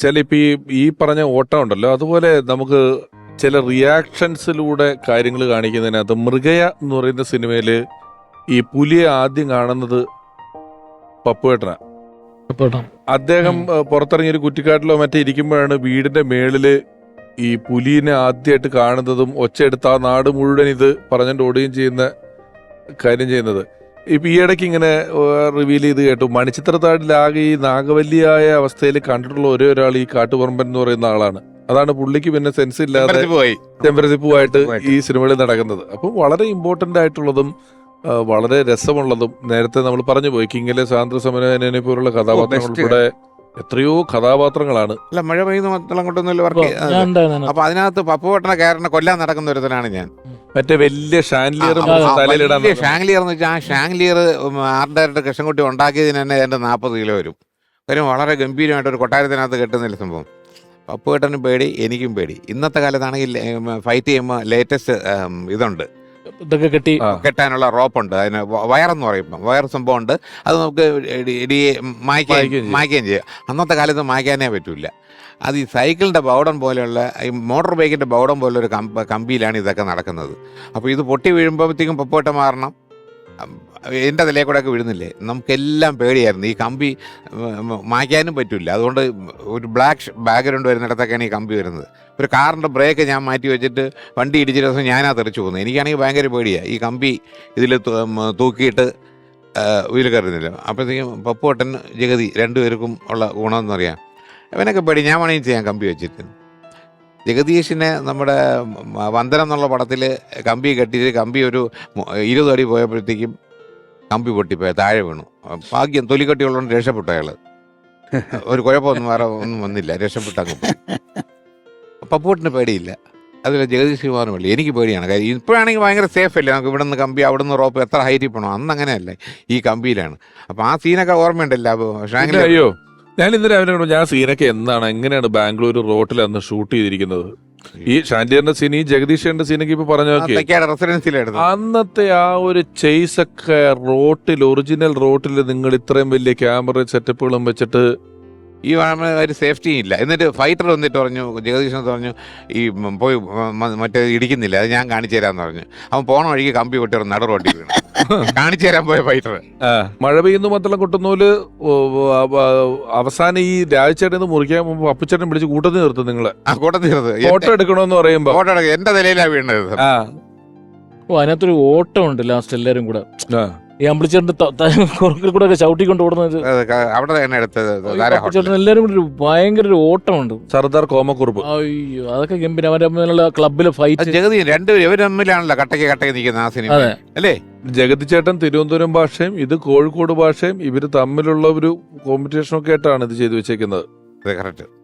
ചില ഇപ്പം ഈ ഈ പറഞ്ഞ ഓട്ടം ഉണ്ടല്ലോ അതുപോലെ നമുക്ക് ചില റിയാക്ഷൻസിലൂടെ കാര്യങ്ങൾ കാണിക്കുന്നതിനകത്ത് മൃഗയ എന്ന് പറയുന്ന സിനിമയിൽ ഈ പുലിയെ ആദ്യം കാണുന്നത് പപ്പുവേട്ടന. അദ്ദേഹം പുറത്തിറങ്ങിയൊരു കുറ്റിക്കാട്ടിലോ മറ്റേ ഇരിക്കുമ്പോഴാണ് വീടിന്റെ മേളിൽ ഈ പുലിനെ ആദ്യമായിട്ട് കാണുന്നതും ഒച്ചയെടുത്ത് ആ നാട് മുഴുവൻ ഇത് പറഞ്ഞുകൊണ്ട് ഓടുകയും ചെയ്യുന്ന കാര്യം ചെയ്യുന്നത്. ഇപ്പൊ ഈ ഇടയ്ക്ക് ഇങ്ങനെ റിവീൽ ചെയ്ത് കേട്ടു മണിച്ചിത്രത്താടിലാകെ ഈ നാഗവല്ലിയായ അവസ്ഥയിൽ കണ്ടിട്ടുള്ള ഒരേ ഒരാൾ ഈ കാട്ടുപറമ്പൻ എന്ന് പറയുന്ന ആളാണ് അതാണ് പുള്ളിക്ക് പിന്നെ സെൻസ് ഇല്ലാതെ ചെമ്പരത്തിപ്പൂവായിട്ട് പൂവായിട്ട്. ഈ സിനിമകളിൽ നടക്കുന്നത് അപ്പം വളരെ ഇമ്പോർട്ടന്റ് ആയിട്ടുള്ളതും വളരെ രസമുള്ളതും നേരത്തെ നമ്മൾ പറഞ്ഞു പോയി കിങ്ങിലെ സ്വാതന്ത്ര്യ സമരനെ പോലുള്ള കഥാപാത്രങ്ങൾ best. ഉൾപ്പെടെ എത്രയോ കഥാപാത്രങ്ങളാണ്. അല്ല മഴ പെയ്യുന്ന മൊത്തം കൊണ്ടൊന്നുമില്ല വർക്ക് അപ്പൊ അതിനകത്ത് പപ്പുവട്ടണ കാരനെ കൊല്ലാൻ നടക്കുന്ന ഒരുത്തനാണ് ഞാൻ. മറ്റേ വലിയ ഷാൻലിയർ തലയിലിടാൻ ഷാങ്ലിയർ എന്ന് വെച്ചാൽ ആ ഷാങ്ലിയർ ആർട്ട് ഡയറക്ടർ കൃഷ്ണൻകുട്ടി ഉണ്ടാക്കിയതിന് തന്നെ എന്റെ നാൽപ്പത് കിലോ വരും. കാര്യം വളരെ ഗംഭീരമായിട്ട് ഒരു കൊട്ടാരത്തിനകത്ത് കെട്ടുന്നില്ല സംഭവം. പപ്പുവേട്ടനും പേടി എനിക്കും പേടി. ഇന്നത്തെ കാലത്താണെങ്കിൽ ഫൈറ്റ് ചെയ്യുമ്പോൾ ലേറ്റസ്റ്റ് ഇതുണ്ട്. ഇതൊക്കെ കെട്ടി കെട്ടാനുള്ള കെട്ടാനുള്ള റോപ്പുണ്ട്. അതിന് വയറെന്ന് പറയും. വയർ സംഭവം ഉണ്ട് അത് നമുക്ക് മായ്ക്കുകയും മായ്ക്കുകയും ചെയ്യാം. അന്നത്തെ കാലത്ത് മായ്ക്കാനേ പറ്റൂല. അത് ഈ സൈക്കിളിന്റെ ബൗഡൻ പോലെയുള്ള ഈ മോട്ടോർ ബൈക്കിന്റെ ബൗഡൻ പോലുള്ള ഒരു കമ്പിയിലാണ് ഇതൊക്കെ നടക്കുന്നത്. അപ്പോൾ ഇത് പൊട്ടി വീഴുമ്പോഴത്തേക്കും പൊപ്പോട്ട മാറണം. എന്റെ തലേ കൂടെ ഒക്കെ വീഴുന്നില്ലേ? നമുക്കെല്ലാം പേടിയായിരുന്നു. ഈ കമ്പി മായ്ക്കാനും പറ്റില്ല അതുകൊണ്ട് ഒരു ബ്ലാക്ക് ബാക്ക്ഗ്രൗണ്ട് വരുന്നിടത്തൊക്കെയാണ് ഈ കമ്പി വരുന്നത്. ഒരു കാറിന്റെ ബ്രേക്ക് ഞാൻ മാറ്റി വെച്ചിട്ട് വണ്ടി ഇടിച്ച ദിവസം ഞാനാ തെറിച്ചു പോകുന്നത്. എനിക്കാണെങ്കിൽ ഭയങ്കര പേടിയാണ് ഈ കമ്പി ഇതിൽ തൂക്കിയിട്ട് ഉയൽ കയറുന്നില്ല. അപ്പോഴത്തേക്കും പപ്പുവട്ടൻ ജഗതി രണ്ടുപേർക്കും ഉള്ള ഗുണമെന്ന് അറിയാം അവനൊക്കെ പേടി. ഞാൻ വേണമെങ്കിൽ ചെയ്യാൻ കമ്പി വെച്ചിട്ട്. ജഗദീഷിനെ നമ്മുടെ വന്ദനം എന്നുള്ള പടത്തിൽ കമ്പി കെട്ടിയിട്ട് കമ്പി ഒരു ഇരുപത് അടി പോയപ്പോഴത്തേക്കും കമ്പി പൊട്ടിപ്പോയി താഴെ വീണു. ഭാഗ്യം തൊലിക്കട്ടിയുള്ളതുകൊണ്ട് രക്ഷപ്പെട്ടു അയാൾ ഒരു കുഴപ്പമൊന്നും വേറെ ഒന്നും വന്നില്ല രക്ഷപ്പെട്ട അങ്ങ് പപ്പൂട്ടിന് പേടിയില്ല. അതുപോലെ ജഗദീഷ് കുമാറിന് പേടി എനിക്ക് പേടിയാണ്. കാര്യം ഇപ്പോഴാണെങ്കിൽ ഭയങ്കര സേഫ് അല്ലേ? നമുക്ക് ഇവിടെ നിന്ന് കമ്പി അവിടെ നിന്ന് റോപ്പ് എത്ര ഹൈറ്റിൽ പോകണം അന്ന് അങ്ങനെയല്ലേ ഈ കമ്പിയിലാണ്. അപ്പം ആ സീനൊക്കെ ഓർമ്മയുണ്ടല്ലോ അയ്യോ ഞാൻ ഇന്ന് രാവിലെ കണ്ടു, ഞാൻ സീനൊക്കെ എന്താണ്? എങ്ങനെയാണ് ബാംഗ്ലൂർ റോട്ടിൽ അന്ന് ഷൂട്ട് ചെയ്തിരിക്കുന്നത്? ഈ ഷാൻഡിയറിന്റെ സീൻ ഈ ജഗദീഷന്റെ സീനൊക്കെ ഇപ്പൊ പറഞ്ഞു അന്നത്തെ ആ ഒരു ചേസ് ഒക്കെ റോട്ടിൽ ഒറിജിനൽ റോട്ടിൽ നിങ്ങൾ ഇത്രയും വലിയ ക്യാമറ സെറ്റപ്പുകളും വെച്ചിട്ട് ഈ ഒരു സേഫ്റ്റിയും ഇല്ല. എന്നിട്ട് ഫൈറ്റർ വന്നിട്ട് പറഞ്ഞു ജഗദീഷൻ പറഞ്ഞു ഈ പോയി മറ്റേ ഇടിക്കുന്നില്ല അത് ഞാൻ കാണിച്ചു തരാന്ന് പറഞ്ഞു. അവൻ പോണ വഴിക്ക് കമ്പി പൊട്ടി നട റോട്ടിൽ വീണു. കാണിച്ചു തരാൻ പോയ ഫൈറ്റർ മഴ പെയ്യുന്നു മത്തളം കൊട്ടുന്നൂൽ അവസാനം ഈ രാജച്ചേട്ടൻ മുറിക്കാൻ മുമ്പ് അപ്പുച്ചേട്ടൻ പിടിച്ച് കൂട്ടത്തിൽ നിർത്തും നിങ്ങൾ. ആ കൂട്ടം തീർന്നത് ഫോട്ടോ എടുക്കണോന്ന് പറയുമ്പോ. ഫോട്ടോ എടുക്ക എന്റെ നിലയിലാ വീണത്. ആ. ഓ അതിനകത്തൊരു ഓട്ടം ഉണ്ട് ലാസ്റ്റ് എല്ലാരും കൂടെ. ആ. ഈ അമ്പിളിച്ചേട്ടന്റെ കുറക്കിൽ കൂടെ ഒക്കെ ചവിട്ടിക്കൊണ്ട് ഓടുന്നത്. അവിടെ തന്നെ എടുത്തത്. ചേട്ടൻ എല്ലാരും കൂടെ ഒരു ഭയങ്കര ഒരു ഓട്ടമുണ്ട് സർദാർ കോമക്കുറുപ്പ്. അയ്യോ അതൊക്കെ ഗംഭീരം. അവരുടെ ക്ലബിലെ ഫൈറ്റ് ജഗതി രണ്ടുപേരും ഇവർ തമ്മിലാണല്ലോ കട്ടക്ക് കട്ടയ്ക്ക് നിൽക്കുന്ന ആ സിനിമ. അല്ലേ? ജഗതി ചേട്ടൻ തിരുവനന്തപുരം ഭാഷയും ഇത് കോഴിക്കോട് ഭാഷയും ഇവർ തമ്മിലുള്ള ഒരു കോമ്പറ്റീഷനൊക്കെ ആയിട്ടാണ് ഇത് ചെയ്തു വെച്ചേക്കുന്നത്. കറക്റ്റ്